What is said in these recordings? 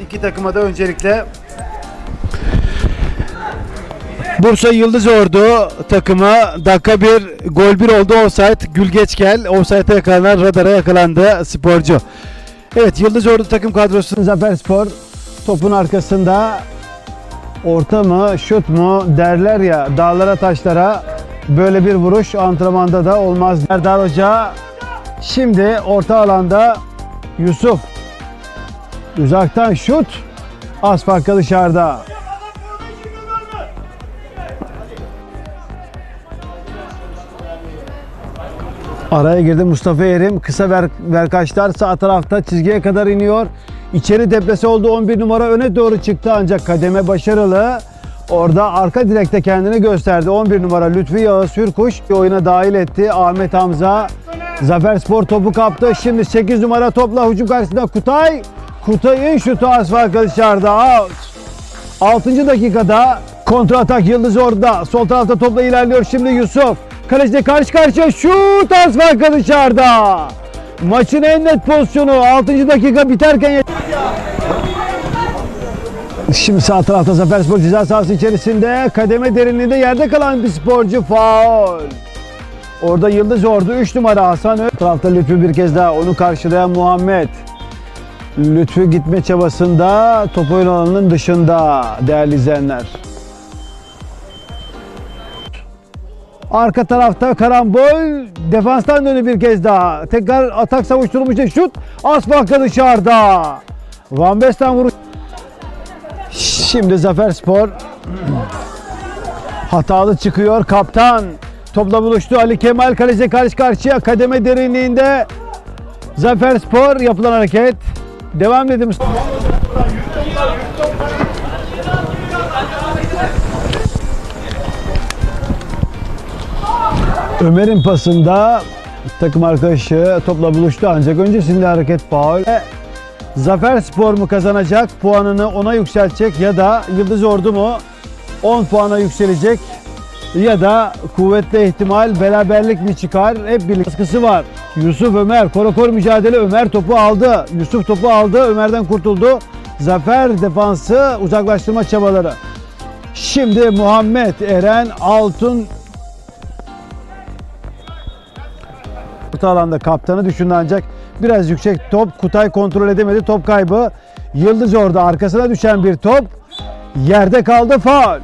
İki takıma da öncelikle Bursa Yıldız Ordu takımı dakika bir gol bir oldu offside Gülgeçgel offside'e yakalanan radara yakalandı sporcu. Evet Yıldız Ordu takım kadrosu Zafer Spor topun arkasında orta mı şut mu derler ya dağlara taşlara böyle bir vuruş antrenmanda da olmaz. Erdal Hoca şimdi orta alanda Yusuf uzaktan şut az farklı dışarıda. Araya girdi Mustafa Erim. Kısa ver, verkaçlar sağ tarafta çizgiye kadar iniyor. İçeri deplese oldu 11 numara öne doğru çıktı ancak kademe başarılı. Orada arka direkte kendini gösterdi. 11 numara Lütfi Yağız Hürkuş oyuna dahil etti. Ahmet Hamza Zafer Spor topu kaptı. Şimdi 8 numara topla hücum karşısında Kutay. Kutay'ın şutu az farklı dışarıda. Out. 6. dakikada kontra atak Yıldız orada. Sol tarafta topla ilerliyor şimdi Yusuf. Kaleciyle karşı karşıya şut farkı dışarıda. Maçın en net pozisyonu 6. dakika biterken Şimdi sağ tarafta Zafer Spor ceza sahası içerisinde kademe derinliğinde yerde kalan bir sporcu faul. Orada Yıldız Ordu 3 numara Hasan Ö. Tarafta Lütfü bir kez daha onu karşılayan Muhammed. Lütfü gitme çabasında top oyun alanının dışında değerli izleyenler. Arka tarafta karambol defanstan dönü bir kez daha. Tekrar atak savuşturmuş şut. Asfakka dışarıda. Van Basten vuruş. Şimdi Zafer Spor hatalı çıkıyor. Kaptan topla buluştu. Ali Kemal kaleci karşı karşıya kademe derinliğinde Zafer Spor yapılan hareket. Devam dedim. Ömer'in pasında takım arkadaşı topla buluştu ancak öncesinde hareket faul. E, Zafer Spor mu kazanacak, puanını ona yükseltecek ya da Yıldız Ordu mu 10 puana yükselecek ya da kuvvetli ihtimal beraberlik mi çıkar? Hep birlikte baskısı var. Yusuf Ömer, korakor mücadele Ömer topu aldı. Yusuf topu aldı, Ömer'den kurtuldu. Zafer defansı uzaklaştırma çabaları. Şimdi Muhammed Eren Altun Orta alanda kaptanı düşündü ancak biraz yüksek top. Kutay kontrol edemedi. Top kaybı. Yıldız orada arkasına düşen bir top. Yerde kaldı faul.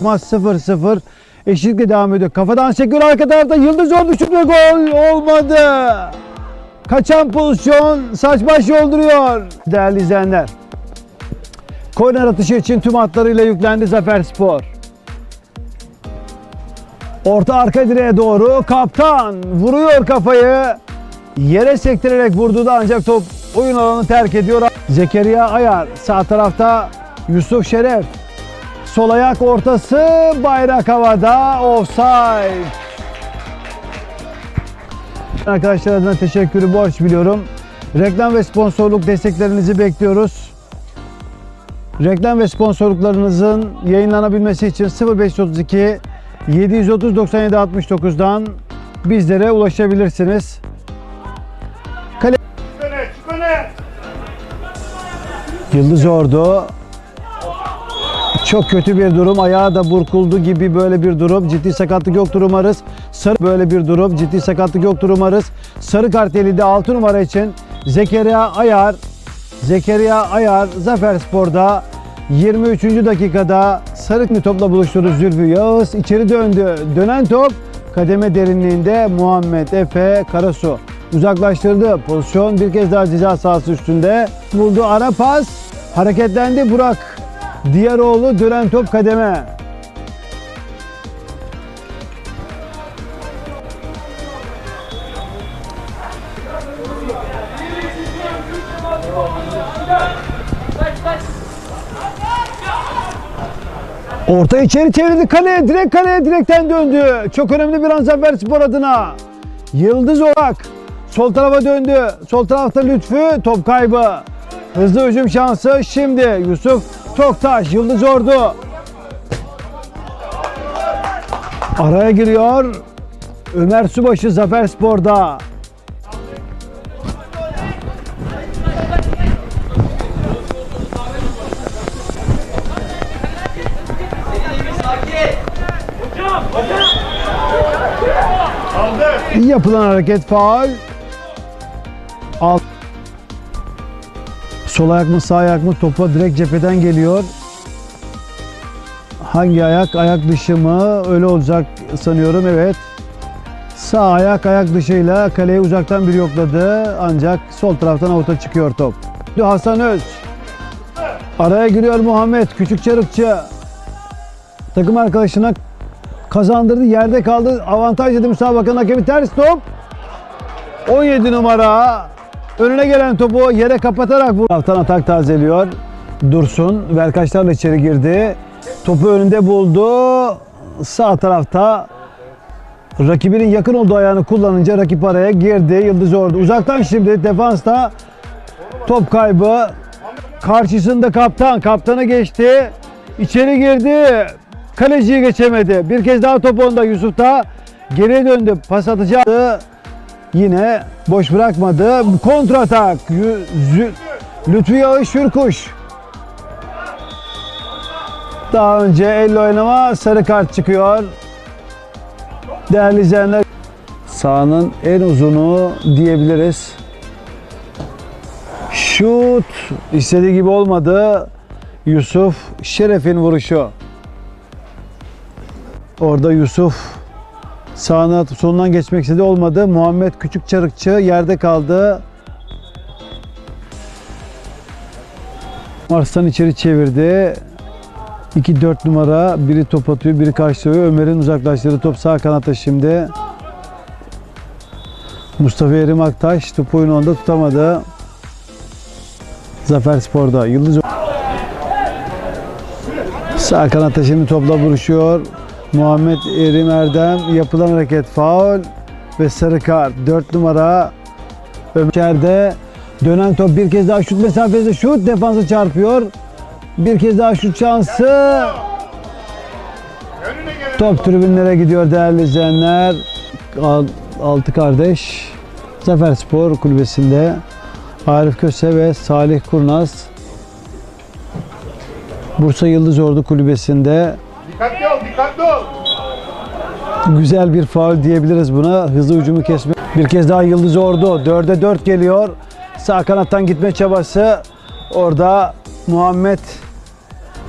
Maç 0-0. Eşitlikle devam ediyor. Kafadan çekiyor arka tarafta. Yıldız şut ve gol olmadı. Kaçan pozisyon saç baş yolduruyor. Değerli izleyenler. Korner atışı için tüm hatlarıyla yüklendi Zafer Spor. Orta arka direğe doğru kaptan vuruyor kafayı. Yere sektirerek vurdu da ancak top oyun alanı terk ediyor. Zekeriya Ayar sağ tarafta Yusuf Şeref. Sol ayak ortası bayrak havada offside. Arkadaşlar adına teşekkürü borç biliyorum. Reklam ve sponsorluk desteklerinizi bekliyoruz. Reklam ve sponsorluklarınızın yayınlanabilmesi için 0532 730 97 69'dan bizlere ulaşabilirsiniz. Kale Yıldız Ordu çok kötü bir durum. Ayağı da burkuldu gibi böyle bir durum. Ciddi sakatlık yoktur umarız. Sarı böyle bir durum. Ciddi sakatlık yoktur umarız. Sarı karteli de 6 numara için Zekeriya Ayar Zekeriya Ayar Zafer Spor'da 23. dakikada sarı topla buluşturdu Zülfü Yağız. içeri döndü. Dönen top kademe derinliğinde Muhammed Efe Karasu uzaklaştırdı. Pozisyon bir kez daha ceza sahası üstünde. Vurdu ara pas. Hareketlendi Burak. Diğeroğlu dönen top kademe. Orta içeri çevirdi kaleye, direkt kaleye direkten döndü. Çok önemli bir an Zafer Spor adına. Yıldız Orak sol tarafa döndü. Sol tarafta Lütfü top kaybı. Hızlı hücum şansı şimdi Yusuf Toktaş, Yıldız Ordu. Araya giriyor. Ömer Subaşı Zafer Spor'da. İyi yapılan hareket faal. Alt. Sol ayak mı sağ ayak mı topa direkt cepheden geliyor. Hangi ayak? Ayak dışı mı? Öyle olacak sanıyorum evet. Sağ ayak ayak dışıyla kaleyi uzaktan bir yokladı. Ancak sol taraftan avuta çıkıyor top. Hasan Öz. Araya giriyor Muhammed. Küçük çarıkçı. Takım arkadaşına kazandırdı. Yerde kaldı. Avantaj dedi müsabakanın hakemi ters top. 17 numara. Önüne gelen topu yere kapatarak bu taraftan atak tazeliyor. Dursun. Verkaçlarla içeri girdi. Topu önünde buldu. Sağ tarafta rakibinin yakın olduğu ayağını kullanınca rakip araya girdi. Yıldız orada. Uzaktan şimdi defansta top kaybı. Karşısında kaptan. Kaptanı geçti. İçeri girdi. Kaleciyi geçemedi. Bir kez daha top onda. Yusuf da geriye döndü. Pas atacaktı. Yine boş bırakmadı. Kontra atak. Yü- Zü- Lütfü Yağış Şürkuş. Daha önce elle oynama sarı kart çıkıyor. Değerli izleyenler sahanın en uzunu diyebiliriz. Şut istediği gibi olmadı. Yusuf Şeref'in vuruşu. Orada Yusuf sağına sonundan geçmek istedi olmadı. Muhammed Küçük Çarıkçı yerde kaldı. Arslan içeri çevirdi. 2-4 numara biri top atıyor biri karşılıyor. Ömer'in uzaklaştırdığı top sağ kanatta şimdi. Mustafa Erim Aktaş topu oyunu onda tutamadı. Zafer Spor'da Yıldız Sağ kanatta şimdi topla vuruşuyor. Muhammed Erim Erdem yapılan hareket faul ve sarı kart. 4 numara Ömer'de dönen top bir kez daha şut mesafesi şut defansa çarpıyor. Bir kez daha şut şansı. Top tribünlere gidiyor değerli izleyenler. Al- Altı kardeş Zafer Spor Kulübesi'nde Arif Köse ve Salih Kurnaz Bursa Yıldız Ordu Kulübesi'nde Dikkatli ol, güzel bir faul diyebiliriz buna. Hızlı ucumu kesme. Bir kez daha Yıldız Ordu. 4'e 4 geliyor. Sağ kanattan gitme çabası. Orada Muhammed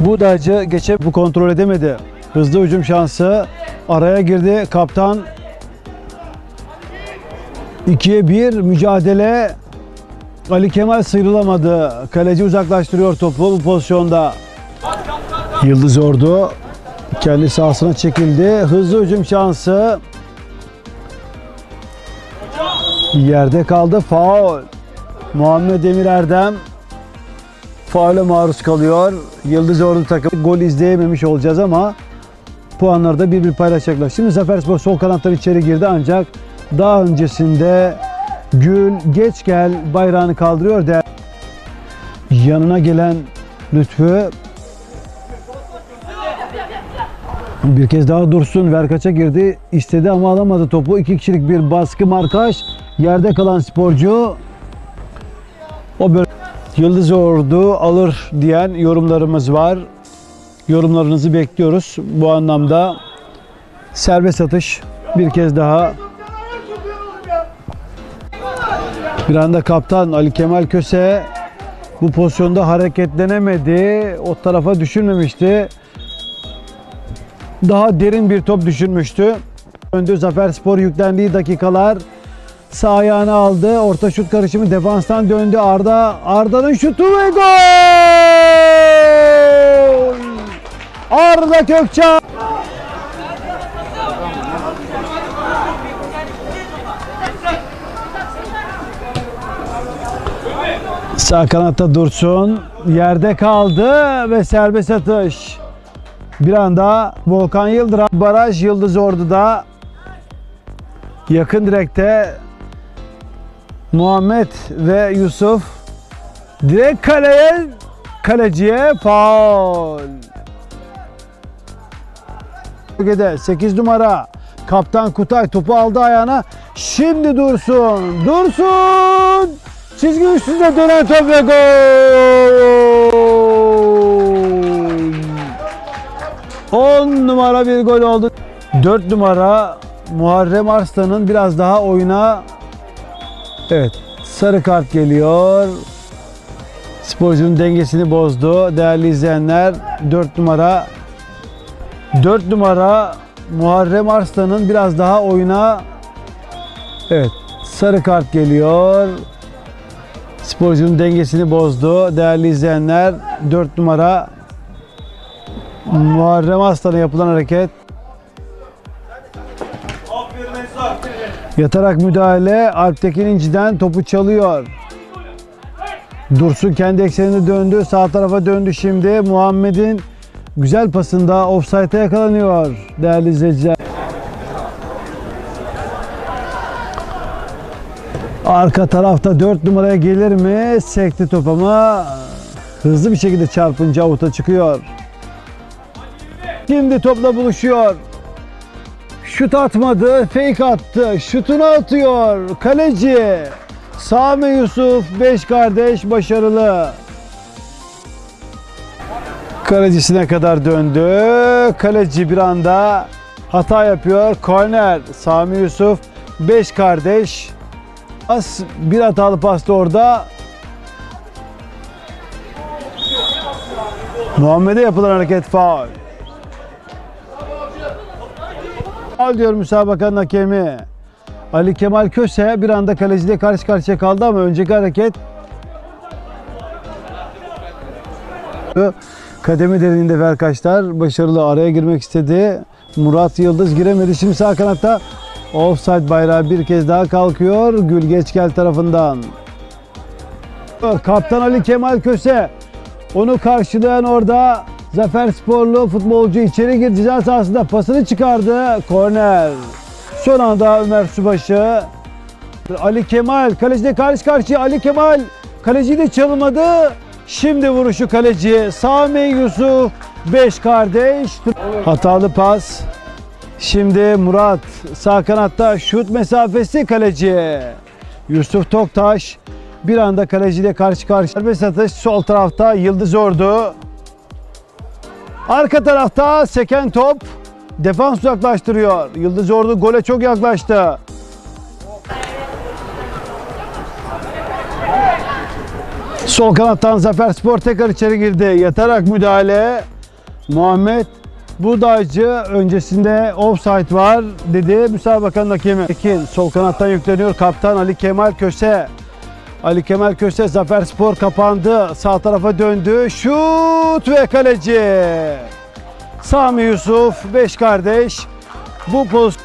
Budacı geçip bu kontrol edemedi. Hızlı hücum şansı. Araya girdi. Kaptan 2'ye 1 mücadele. Ali Kemal sıyrılamadı. Kaleci uzaklaştırıyor topu bu pozisyonda. Yıldız Ordu kendi sahasına çekildi. Hızlı hücum şansı. Yerde kaldı. Faul. Muhammed Emir Erdem faule maruz kalıyor. Yıldız Ordu takımı gol izleyememiş olacağız ama puanları da bir bir paylaşacaklar. Şimdi Zaferspor sol kanattan içeri girdi ancak daha öncesinde Gül geç gel bayrağını kaldırıyor. De yanına gelen Lütfü Bir kez daha Dursun Verkaç'a girdi. istedi ama alamadı topu. İki kişilik bir baskı markaj. Yerde kalan sporcu o böyle Yıldız Ordu alır diyen yorumlarımız var. Yorumlarınızı bekliyoruz. Bu anlamda serbest atış bir kez daha bir anda kaptan Ali Kemal Köse bu pozisyonda hareketlenemedi. O tarafa düşünmemişti daha derin bir top düşünmüştü. Önde Zafer Spor yüklendiği dakikalar sağ ayağını aldı. Orta şut karışımı defanstan döndü. Arda Arda'nın şutu ve gol! Arda Kökçay Sağ kanatta Dursun yerde kaldı ve serbest atış. Bir anda Volkan Yıldırım baraj Yıldız Ordu'da yakın direkte Muhammed ve Yusuf direkt kaleye kaleciye faul. Bölgede 8 numara kaptan Kutay topu aldı ayağına. Şimdi Dursun. Dursun! Çizgi üstünde dönen top ve gol! 10 numara bir gol oldu. 4 numara Muharrem Arslan'ın biraz daha oyuna Evet sarı kart geliyor. Sporcunun dengesini bozdu. Değerli izleyenler 4 numara 4 numara Muharrem Arslan'ın biraz daha oyuna Evet sarı kart geliyor. Sporcunun dengesini bozdu. Değerli izleyenler 4 numara Muharrem Arslan'a yapılan hareket Yatarak müdahale Alptekin İnci'den topu çalıyor. Dursun kendi eksenine döndü. Sağ tarafa döndü şimdi. Muhammed'in güzel pasında offside'e yakalanıyor değerli izleyiciler. Arka tarafta 4 numaraya gelir mi? Sekti top ama hızlı bir şekilde çarpınca avuta çıkıyor. Şimdi topla buluşuyor. Şut atmadı, fake attı. Şutunu atıyor. Kaleci Sami Yusuf, beş kardeş başarılı. Kalecisine kadar döndü. Kaleci bir anda hata yapıyor. Korner Sami Yusuf, beş kardeş. As bir hatalı pasta orada. Muhammed'e yapılan hareket faul. Faul diyor müsabakanın hakemi. Ali Kemal Köse bir anda kaleciyle karşı karşıya kaldı ama önceki hareket kademi derinliğinde Verkaçlar başarılı araya girmek istedi. Murat Yıldız giremedi. Şimdi sağ kanatta offside bayrağı bir kez daha kalkıyor. Gül Geçgel tarafından. Kaptan Ali Kemal Köse onu karşılayan orada Zafer Sporlu futbolcu içeri girdi ceza sahasında pasını çıkardı. Korner. Son anda Ömer Subaşı. Ali Kemal kaleciyle karşı karşıya Ali Kemal kaleciyi de çalmadı. Şimdi vuruşu kaleci Sami Yusuf 5 kardeş. Hatalı pas. Şimdi Murat sağ kanatta şut mesafesi kaleci. Yusuf Toktaş bir anda kaleciyle karşı karşıya. Serbest atış sol tarafta Yıldız Ordu. Arka tarafta seken top defans uzaklaştırıyor. Yıldız Ordu gole çok yaklaştı. Sol kanattan Zafer Spor tekrar içeri girdi. Yatarak müdahale. Muhammed Budaycı öncesinde offside var dedi müsabakanın hakemi. Ekin sol kanattan yükleniyor. Kaptan Ali Kemal Köse. Ali Kemal Köse Zafer Spor kapandı. Sağ tarafa döndü. Şut ve kaleci. Sami Yusuf, beş kardeş. Bu poz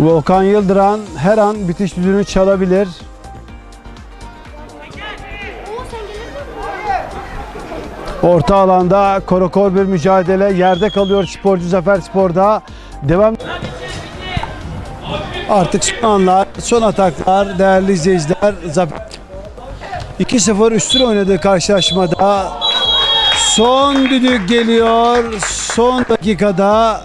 Volkan Yıldıran her an bitiş düdüğünü çalabilir. Orta alanda korokor bir mücadele. Yerde kalıyor sporcu Zafer Spor'da. Devam. Artık son anlar, son ataklar değerli izleyiciler. Zafer 2-0 üstün oynadığı karşılaşmada son düdük geliyor. Son dakikada